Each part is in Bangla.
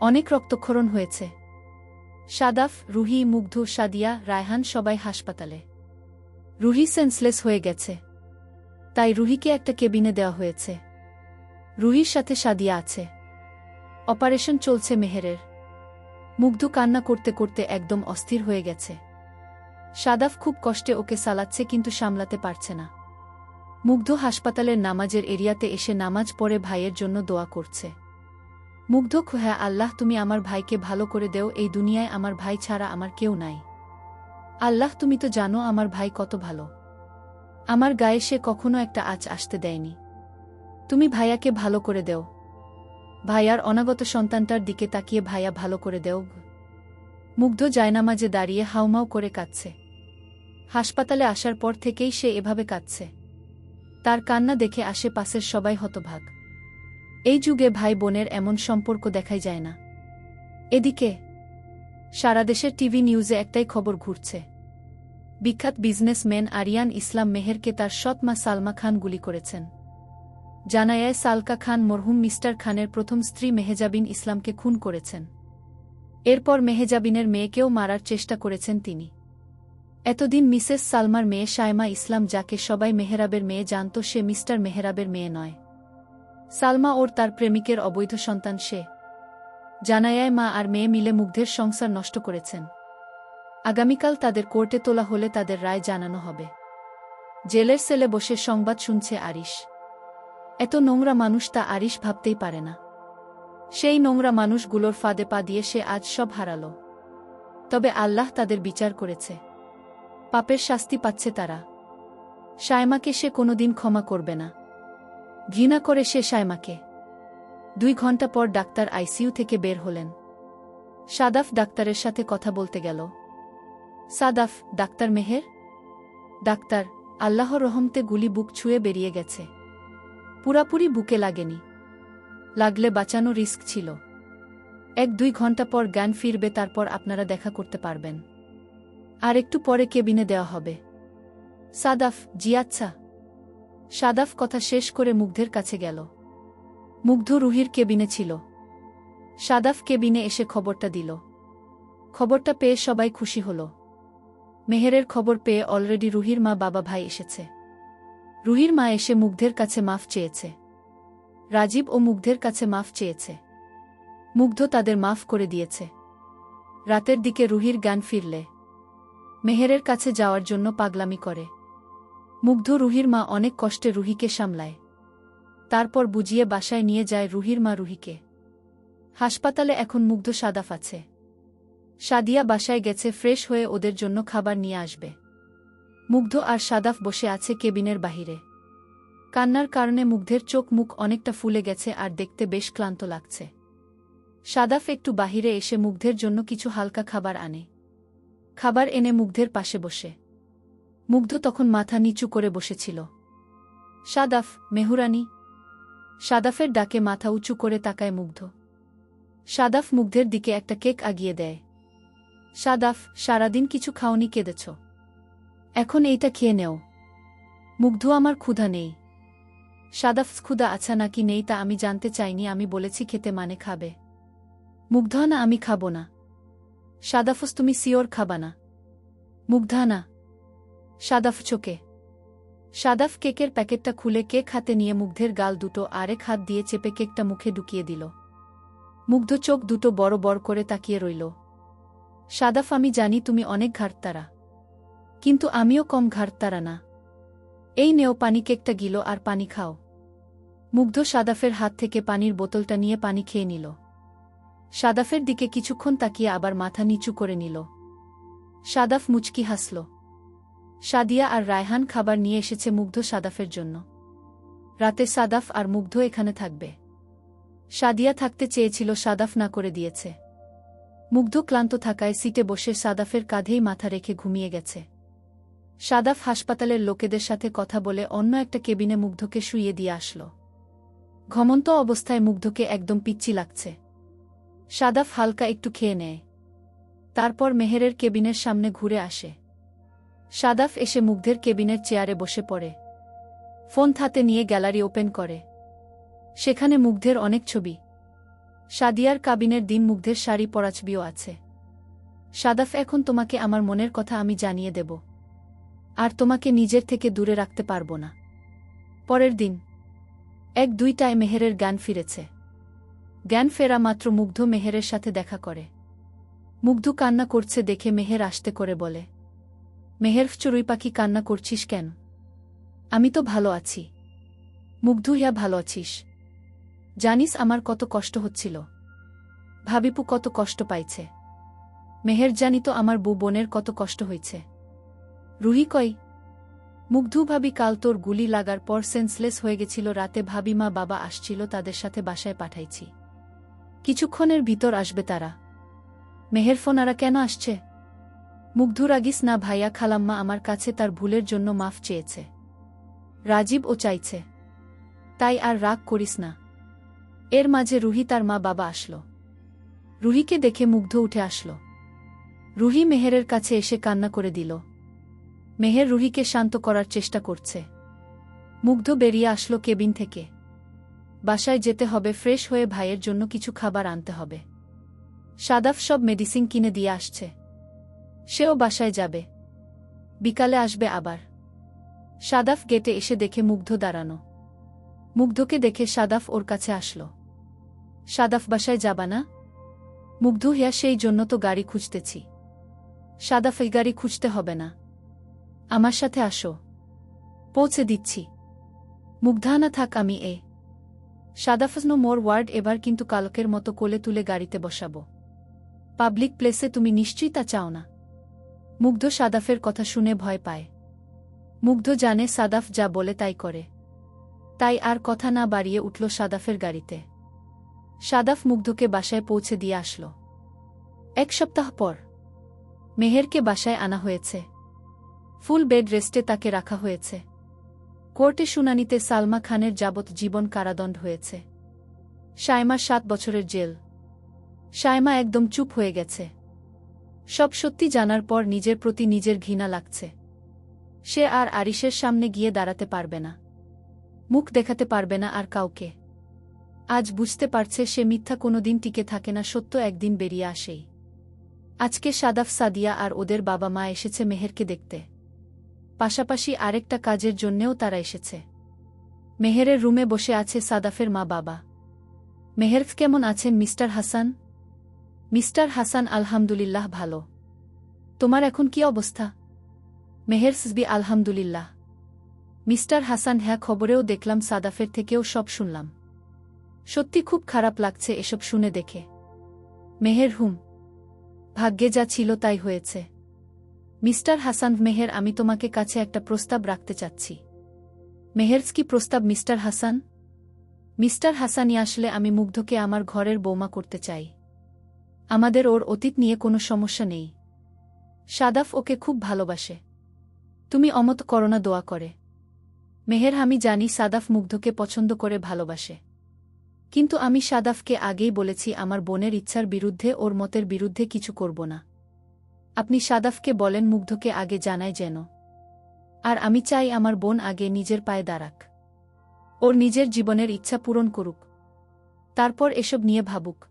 অনেক রক্তক্ষরণ হয়েছে। সাদাফ, রুহি, মুগ্ধ, সাদিয়া, রায়হান সবাই হাসপাতালে। রুহি সেন্সলেস হয়ে গেছে। তাই রুহিকে একটা কেবিনে দেওয়া হয়েছে। রুহির সাথে সাদিয়া আছে। অপারেশন চলছে মেহেরের। মুগ্ধ কান্না করতে করতে একদম অস্থির হয়ে গেছে। সাদাফ খুব কষ্টে ওকে সালাচ্ছে কিন্তু সামলাতে পারছে না। মুগ্ধ হাসপাতালের নামাজের এরিয়াতে এসে নামাজ পড়ে ভাইয়ের জন্য দোয়া করছে। মুগ্ধ হ্যাঁ আল্লাহ, তুমি আমার ভাইকে ভালো করে দেও, এই দুনিয়ায় আমার ভাই ছাড়া আমার কেউ নাই। আল্লাহ, তুমি তো জানো আমার ভাই কত ভালো। আমার গায়ে সে কখনো একটা আজ আসতে দেয়নি। তুমি ভাইয়াকে ভালো করে দেও। ভাইয়ার অনাগত সন্তানটার দিকে তাকিয়ে ভাইয়া ভালো করে দেও। মুগ্ধ জায়নামাজে দাঁড়িয়ে হাউমাউ করে কাঁদছে। হাসপাতালে আসার পর থেকেই সে এভাবে কাঁদছে। তার কান্না দেখে আশেপাশের সবাই হতভাগ। এই যুগে ভাই বোনের এমন সম্পর্ক দেখাই যায় না। এদিকে, সারা দেশের টিভি নিউজে একটাই খবর ঘুরছে। বিখ্যাত বিজনেসম্যান আরিয়ান ইসলাম মেহেরকে তার সৎ মা সালমা খান গুলি করেছেন। জানায়ায় সালকা খান মরহুম মিস্টার খানের প্রথম স্ত্রী মেহেজাবিন ইসলামকে খুন করেছেন। এরপর মেহেজাবিনের মেয়েকেও মারার চেষ্টা করেছেন তিনি। এতদিন মিসেস সালমার মেয়ে সায়মা ইসলাম যাকে সবাই মেহেরাবের মেয়ে জানত, সে মিস্টার মেহেরাবের মেয়ে নয়। সালমা ওর তার প্রেমিকের অবৈধ সন্তান সে। জানায়ায় মা আর মেয়ে মিলে মুগ্ধের সংসার নষ্ট করেছেন। আগামীকাল তাদের কোর্টে তোলা হলে তাদের রায় জানানো হবে। জেলের সেলে বসে সংবাদ শুনছে আরিশ। এত নোংরা মানুষ তা আরিশ ভাবতেই পারে না। সেই নোংরা মানুষগুলোর ফাঁদে পা দিয়ে সে আজ সব হারাল। তবে আল্লাহ তাদের বিচার করেছে। পাপের শাস্তি পাচ্ছে তারা। সায়মাকে সে কোনোদিন ক্ষমা করবে না। ঘৃণা করে সে সায়মাকে। দুই ঘণ্টা পর ডাক্তার আইসিইউ থেকে বের হলেন। সাদাফ ডাক্তারের সাথে কথা বলতে গেল। সাদাফ, ডাক্তার মেহের? ডাক্তার আল্লাহ রহমতে গুলি বুক ছুঁয়ে বেরিয়ে গেছে। পুরাপুরি বুকে লাগেনি। লাগলে বাঁচানো রিস্ক ছিল। এক দুই ঘণ্টা পর জ্ঞান ফিরবে, তারপর আপনারা দেখা করতে পারবেন। আর একটু পরে কেবিনে দেওয়া হবে। সাদাফ, জি আচ্ছা। সাদাফ কথা শেষ করে মুগ্ধের কাছে গেল। মুগ্ধ রুহির কেবিনে ছিল। সাদাফ কেবিনে এসে খবরটা দিল। খবরটা পেয়ে সবাই খুশি হল। মেহেরের খবর পেয়ে অলরেডি রুহির মা বাবা ভাই এসেছে। রুহির মা এসে মুগ্ধের কাছে মাফ চেয়েছে। রাজীব ও মুগ্ধের কাছে মাফ চেয়েছে। মুগ্ধ তাদের মাফ করে দিয়েছে। রাতের দিকে রুহির গান ফিরলে। মেহেরের কাছে যাওয়ার জন্য পাগলামি করে। মুগ্ধ রুহির মা অনেক কষ্টে রুহিকে সামলায়। তারপর বুঝিয়ে বাসায় নিয়ে যায় রুহির মা রুহিকে। হাসপাতালে এখন মুগ্ধ সাদাফ আছে। সাদিয়া বাসায় গেছে, ফ্রেশ হয়ে ওদের জন্য খাবার নিয়ে আসবে। মুগ্ধ আর সাদাফ বসে আছে কেবিনের বাহিরে। কান্নার কারণে মুগ্ধের চোখ মুখ অনেকটা ফুলে গেছে আর দেখতে বেশ ক্লান্ত লাগছে। সাদাফ একটু বাহিরে এসে মুগ্ধের জন্য কিছু হালকা খাবার আনে। খাবার এনে মুগ্ধের পাশে বসে। মুগ্ধ তখন মাথা নিচু করে বসেছিল। সাদাফ, মেহুরানি। সাদাফের ডাকে মাথা উঁচু করে তাকায় মুগ্ধ। সাদাফ মুগ্ধের দিকে একটা কেক আগিয়ে দেয়। সাদাফ, সারাদিন কিছু খাওনি, কেঁদেছ। এখন এইটা খেয়ে নেও। মুগ্ধ, আমার ক্ষুধা নেই। সাদাফ, ক্ষুধা আছা নাকি নেই তা আমি জানতে চাইনি, আমি বলেছি খেতে মানে খাবে। মুগ্ধ, না, আমি খাব না। সাদাফস, তুমি সিওর খাবা না। মুগ্ধা, না। সাদাফ চোকে সাদাফ কেকের প্যাকেটটা খুলে কেক হাতে নিয়ে মুগ্ধের গাল দুটো আরেক হাত দিয়ে চেপে কেকটা মুখে ঢুকিয়ে দিল। মুগ্ধ চোখ দুটো বড় বড় করে তাকিয়ে রইল। সাদাফ, আমি জানি তুমি অনেক ঘাটতারা কিন্তু আমিও কম ঘাটতারা না। এই নেও, পানি কেকটা গিল আর পানি খাও। মুগ্ধ সাদাফের হাত থেকে পানির বোতলটা নিয়ে পানি খেয়ে নিল। সাদাফের দিকে কিছুক্ষণ তাকিয়ে আবার মাথা নিচু করে নিল। সাদাফ মুচকি হাসল। সাদিয়া আর রায়হান খাবার নিয়ে এসেছে মুগ্ধ সাদাফের জন্য। রাতে সাদাফ আর মুগ্ধ এখানে থাকবে। সাদিয়া থাকতে চেয়েছিল সাদাফ না করে দিয়েছে। মুগ্ধ ক্লান্ত থাকায় সিটে বসে সাদাফের কাঁধেই মাথা রেখে ঘুমিয়ে গেছে। সাদাফ হাসপাতালের লোকেদের সাথে কথা বলে অন্য একটা কেবিনে মুগ্ধকে শুইয়ে দিয়ে আসল। ঘমন্ত অবস্থায় মুগ্ধকে একদম পিচ্ছি লাগছে। সাদাফ হালকা একটু খেয়ে নেয়। তারপর মেহেরের কেবিনের সামনে ঘুরে আসে। সাদাফ এসে মুগ্ধের কেবিনের চেয়ারে বসে পড়ে। ফোন হাতে নিয়ে গ্যালারি ওপেন করে। সেখানে মুগ্ধের অনেক ছবি। সাদিয়ার কাবিনের দিন মুগ্ধের শাড়ি পরা ছবিও আছে। সাদাফ, এখন তোমাকে আমার মনের কথা আমি জানিয়ে দেব। আর তোমাকে নিজের থেকে দূরে রাখতে পারব না। পরের দিন, এক দুইটায় মেহেরের জ্ঞান ফিরেছে। জ্ঞান ফেরা মাত্র মুগ্ধ মেহেরের সাথে দেখা করে। মুগ্ধ কান্না করছে দেখে মেহের আসতে করে বলে মেহের চড়ুই পাখি কান্না করছিস কেন? আমি তো ভালো আছি। মুগ্ধ ইয়া ভালো আছিস। জানিস আমার কত কষ্ট হচ্ছিল। ভাবিপু কত কষ্ট পাইছে। মেহের জানি তো আমার বউ বোনের কত কষ্ট হয়েছে রুহি কই? মুগ্ধু ভাবি কাল তোর গুলি লাগার পর সেন্সলেস হয়ে গেছিল রাতে ভাবি মা বাবা আসছিল তাদের সাথে বাসায় পাঠাইছি। কিছুক্ষণের ভিতর আসবে তারা। মেহের ফোনারা কেন আসছে? মুগ্ধু রাগিস না ভাইয়া, খালাম্মা আমার কাছে তার ভুলের জন্য মাফ চেয়েছে। রাজীব ও চাইছে। তাই আর রাগ করিস না। এর মাঝে রুহি তার মা বাবা আসল। রুহিকে দেখে মুগ্ধ উঠে আসল। রুহি মেহেরের কাছে এসে কান্না করে দিল। মেহের রুহিকে শান্ত করার চেষ্টা করছে। মুগ্ধ বেরিয়ে আসলো কেবিন থেকে। বাসায় যেতে হবে, ফ্রেশ হয়ে ভাইয়ের জন্য কিছু খাবার আনতে হবে। সাদাফ সব মেডিসিন কিনে দিয়ে আসছে। সেও বাসায় যাবে। বিকালে আসবে আবার। সাদাফ গেটে এসে দেখে মুগ্ধ দাঁড়ানো। মুগ্ধকে দেখে সাদাফ ওর কাছে আসলো। সাদাফ, বাসায় যাবা না? মুগ্ধ, হিয়া, সেই জন্য তো গাড়ি খুঁজতেছি। সাদাফ, এই গাড়ি খুঁজতে হবে না। আমার সাথে আসো। পৌঁছে দিচ্ছি। মুগ্ধানা থাক, আমি এ। সাদাফজনো মোর ওয়ার্ড, এবার কিন্তু কালকের মতো কোলে তুলে গাড়িতে বসাবো। পাবলিক প্লেসে তুমি নিশ্চয়ই তা চাও না। মুগ্ধ সাদাফের কথা শুনে ভয় পায়। মুগ্ধ জানে সাদাফ যা বলে তাই করে। তাই আর কথা না বাড়িয়ে উঠল সাদাফের গাড়িতে। সাদাফ মুগ্ধকে বাসায় পৌঁছে দিয়ে আসল। এক সপ্তাহ পর মেহেরকে বাসায় আনা হয়েছে। ফুল বেড রেস্টে তাকে রাখা হয়েছে। কোর্টে শুনানিতে সালমা খানের যাবত জীবন কারাদণ্ড হয়েছে। সায়মা সাত বছরের জেল। সায়মা একদম চুপ হয়ে গেছে। সব সত্যি জানার পর নিজের প্রতি নিজের ঘৃণা লাগছে। সে আর আরিসের সামনে গিয়ে দাঁড়াতে পারবে না। মুখ দেখাতে পারবে না আর কাউকে। আজ বুঝতে পারছে সে মিথ্যা কোনোদিন টিকে থাকে না, সত্য একদিন বেরিয়ে আসেই। আজকে সাদাফ সাদিয়া আর ওদের বাবা মা এসেছে মেহেরকে দেখতে। পাশাপাশি আরেকটা কাজের জন্যেও তারা এসেছে। মেহেরের রুমে বসে আছে সাদাফের মা বাবা মেহেরফ কেমন আছেন মিস্টার হাসান? মিস্টার হাসান আলহামদুলিল্লাহ ভালো। তোমার এখন কি অবস্থা? মেহেরসবি আলহামদুলিল্লাহ। মিস্টার হাসান হ্যাঁ খবরেও দেখলাম, সাদাফের থেকেও সব শুনলাম। সত্যি খুব খারাপ লাগছে এসব শুনে দেখে। মেহের, হুম। ভাগ্যে যা ছিল তাই হয়েছে। মিস্টার হাসান, মেহের, আমি তোমাকে কাছে একটা প্রস্তাব রাখতে চাচ্ছি। মেহেরস কি প্রস্তাব, মিস্টার হাসান? মিস্টার হাসানই আসলে আমি মুগ্ধকে আমার ঘরের বৌমা করতে চাই। আমাদের ওর অতীত নিয়ে কোনো সমস্যা নেই। সাদাফ ওকে খুব ভালোবাসে। তুমি অমত করোনা দোয়া করে। মেহের, আমি জানি সাদাফ মুগ্ধকে পছন্দ করে ভালোবাসে। কিন্তু আমি সাদাফকে আগেই বলেছি, আমার বোনের ইচ্ছার বিরুদ্ধে, ওর মতের বিরুদ্ধে কিছু করব না। আপনি সাদাফকে বলেন, মুগ্ধকে আগে জানায় যেন। আর আমি চাই আমার বোন আগে নিজের পায়ে দাঁড়াক। ওর নিজের জীবনের ইচ্ছা পূরণ করুক। তারপর এসব নিয়ে ভাবুক।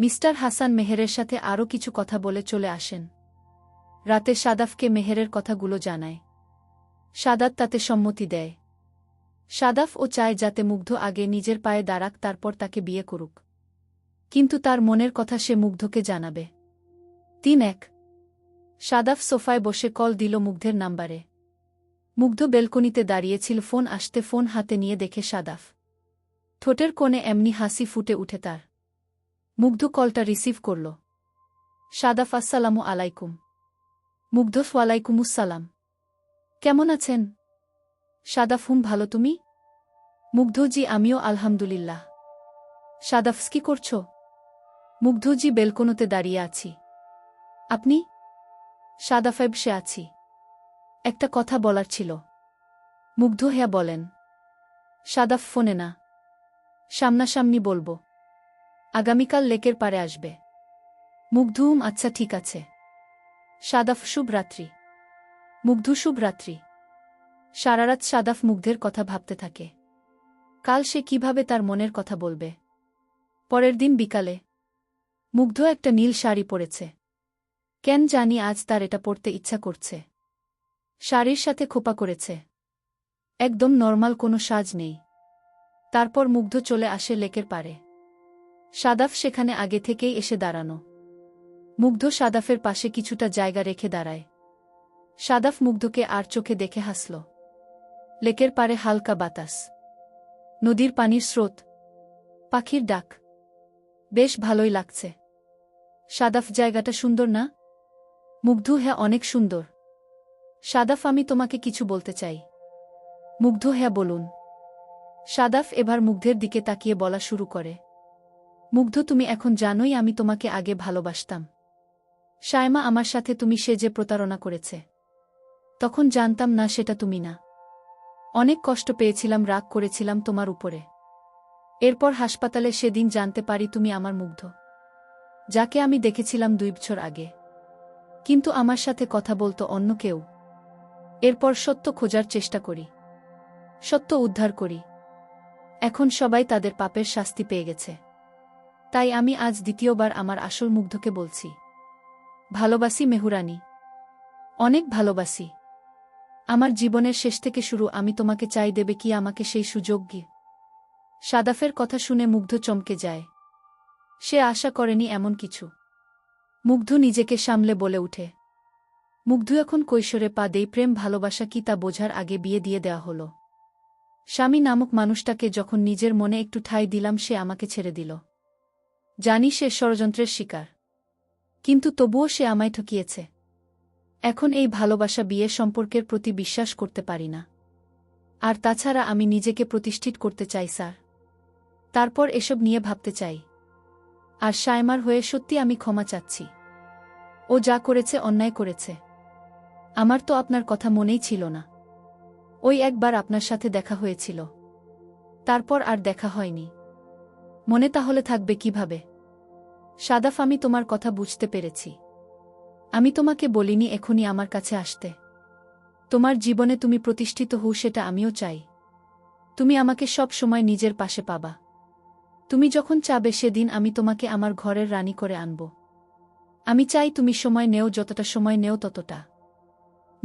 মিস্টার হাসান মেহেরের সাথে আরও কিছু কথা বলে চলে আসেন। রাতে সাদাফকে মেহেরের কথাগুলো জানায়। সাদাত তাতে সম্মতি দেয়। সাদাফ ও চায় যাতে মুগ্ধ আগে নিজের পায়ে দাঁড়াক, তারপর তাকে বিয়ে করুক। কিন্তু তার মনের কথা সে মুগ্ধকে জানাবে। তিন এক। সাদাফ সোফায় বসে কল দিল মুগ্ধের নাম্বারে। মুগ্ধ বেলকনিতে দাঁড়িয়েছিল, ফোন আসতে ফোন হাতে নিয়ে দেখে সাদাফ। ঠোঁটের কোণে এমনি হাসি ফুটে উঠে তার। মুগ্ধ কলটা রিসিভ করল। সাদাফ, আসসালামু আলাইকুম। মুগ্ধ ওয়ালাইকুমুসালাম কেমন আছেন? সাদাফ, হুম, ভালো, তুমি? মুগ্ধ জি, আমিও আলহামদুলিল্লাহ। সাদাফস কি করছ? মুগ্ধজি বেলকোনোতে দাঁড়িয়ে আছি। আপনি? সাদাফেব সে আছি। একটা কথা বলার ছিল। মুগ্ধ, হেয়া, বলেন। সাদাফ, ফোনে না। সামনাসামনি বলব। আগামীকাল লেকের পারে আসবে। মুগ্ধুম আচ্ছা ঠিক আছে। সাদাফ শুভরাত্রি। মুগ্ধু শুভরাত্রি। সারারাত সাদাফ মুগ্ধের কথা ভাবতে থাকে। কাল সে কীভাবে তার মনের কথা বলবে? পরের দিন বিকালে। মুগ্ধ একটা নীল শাড়ি পরেছে। কেন জানি আজ তার এটা পরতে ইচ্ছা করছে। শাড়ির সাথে খোপা করেছে। একদম নর্মাল কোনো সাজ নেই। তারপর মুগ্ধ চলে আসে লেকের পারে সাদাফ সেখানে আগে থেকেই এসে দাঁড়ানো। মুগ্ধ সাদাফের পাশে কিছুটা জায়গা রেখে দাঁড়ায়। সাদাফ মুগ্ধকে আর চোখে দেখে হাসল। লেকের পারে হালকা বাতাস। নদীর পানির স্রোত। পাখির ডাক। বেশ ভালোই লাগছে। সাদাফ, জায়গাটা সুন্দর না? মুগ্ধ হ্যাঁ অনেক সুন্দর। সাদাফ, আমি তোমাকে কিছু বলতে চাই। মুগ্ধ হ্যাঁ বলুন। সাদাফ এবার মুগ্ধের দিকে তাকিয়ে বলা শুরু করে। মুগ্ধ তুমি এখন জানোই আমি তোমাকে আগে ভালোবাসতাম। সায়মা আমার সাথে তুমি সে যে প্রতারণা করেছে। তখন জানতাম না সেটা তুমি না। অনেক কষ্ট পেয়েছিলাম, রাগ করেছিলাম তোমার উপরে। এরপর হাসপাতালে সেদিন জানতে পারি তুমি আমার মুগ্ধ। যাকে আমি দেখেছিলাম দুই বছর আগে। কিন্তু আমার সাথে কথা বলতো অন্য কেউ। এরপর সত্য খোঁজার চেষ্টা করি। সত্য উদ্ধার করি। এখন সবাই তাদের পাপের শাস্তি পেয়ে গেছে। তাই আমি আজ দ্বিতীয়বার আমার আসল মুগ্ধকে বলছি। ভালোবাসি মেহুরানি। অনেক ভালোবাসি। আমার জীবনের শেষ থেকে শুরু আমি তোমাকে চাই দেবে কি আমাকে সেই সুযোগ গিয়ে সাদাফের কথা শুনে মুগ্ধ চমকে যায়। সে আশা করেনি এমন কিছু। মুগ্ধ নিজেকে সামলে বলে উঠে। মুগ্ধ এখন কৈশোরে পা দেই প্রেম ভালোবাসা কি তা বোঝার আগে বিয়ে দিয়ে দেওয়া হল। স্বামী নামক মানুষটাকে যখন নিজের মনে একটু ঠাঁই দিলাম সে আমাকে ছেড়ে দিল। জানি সে ষড়যন্ত্রের শিকার। কিন্তু তবুও সে আমায় ঠকিয়েছে। এখন এই ভালোবাসা বিয়ে সম্পর্কের প্রতি বিশ্বাস করতে পারি না। আর তাছাড়া আমি নিজেকে প্রতিষ্ঠিত করতে চাই, স্যার। তারপর এসব নিয়ে ভাবতে চাই। আর সায়মার হয়ে সত্যি আমি ক্ষমা চাচ্ছি। ও যা করেছে, অন্যায় করেছে। আমার তো আপনার কথা মনেই ছিল না। ওই একবার আপনার সাথে দেখা হয়েছিল। তারপর আর দেখা হয়নি। মনে তাহলে থাকবে কীভাবে? সাদাফ, আমি তোমার কথা বুঝতে পেরেছি। আমি তোমাকে বলিনি এখনই আমার কাছে আসতে। তোমার জীবনে তুমি প্রতিষ্ঠিত হও, সেটা আমিও চাই। তুমি আমাকে সব সময় নিজের পাশে পাবা। তুমি যখন চাবে সেদিন আমি তোমাকে আমার ঘরের রানী করে আনব। আমি চাই তুমি সময় নেও, যতটা সময় নেও ততটা।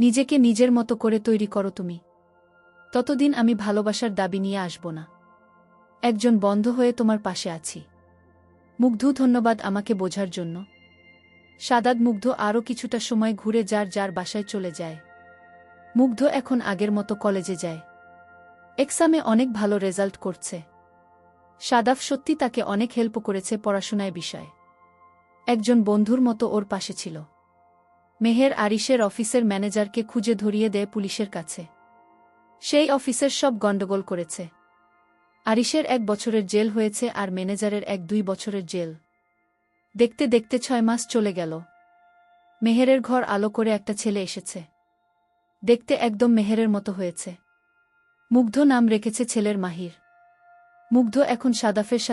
নিজেকে নিজের মতো করে তৈরি করো তুমি। ততদিন আমি ভালোবাসার দাবি নিয়ে আসব না। একজন বন্ধ হয়ে তোমার পাশে আছি। মুগ্ধ ধন্যবাদ আমাকে বোঝার জন্য। সাদাদ মুগ্ধ আরও কিছুটা সময় ঘুরে যার যার বাসায় চলে যায়। মুগ্ধ এখন আগের মতো কলেজে যায়। এক্সামে অনেক ভালো রেজাল্ট করছে। সাদাফ সত্যি তাকে অনেক হেল্প করেছে পড়াশোনায় বিষয়ে। একজন বন্ধুর মতো ওর পাশে ছিল। মেহের আরিশের অফিসের ম্যানেজারকে খুঁজে ধরিয়ে দেয় পুলিশের কাছে। সেই অফিসের সব গণ্ডগোল করেছে। আরিশের এক বছরের জেল হয়েছে আর ম্যানেজারের এক দুই বছরের জেল। দেখতে দেখতে ছয় মাস চলে গেল। মেহেরের ঘর আলো করে একটা ছেলে এসেছে। দেখতে একদম মেহেরের মতো হয়েছে। মুগ্ধ নাম রেখেছে ছেলের মাহির। মুগ্ধ এখন সাদাফের সাথে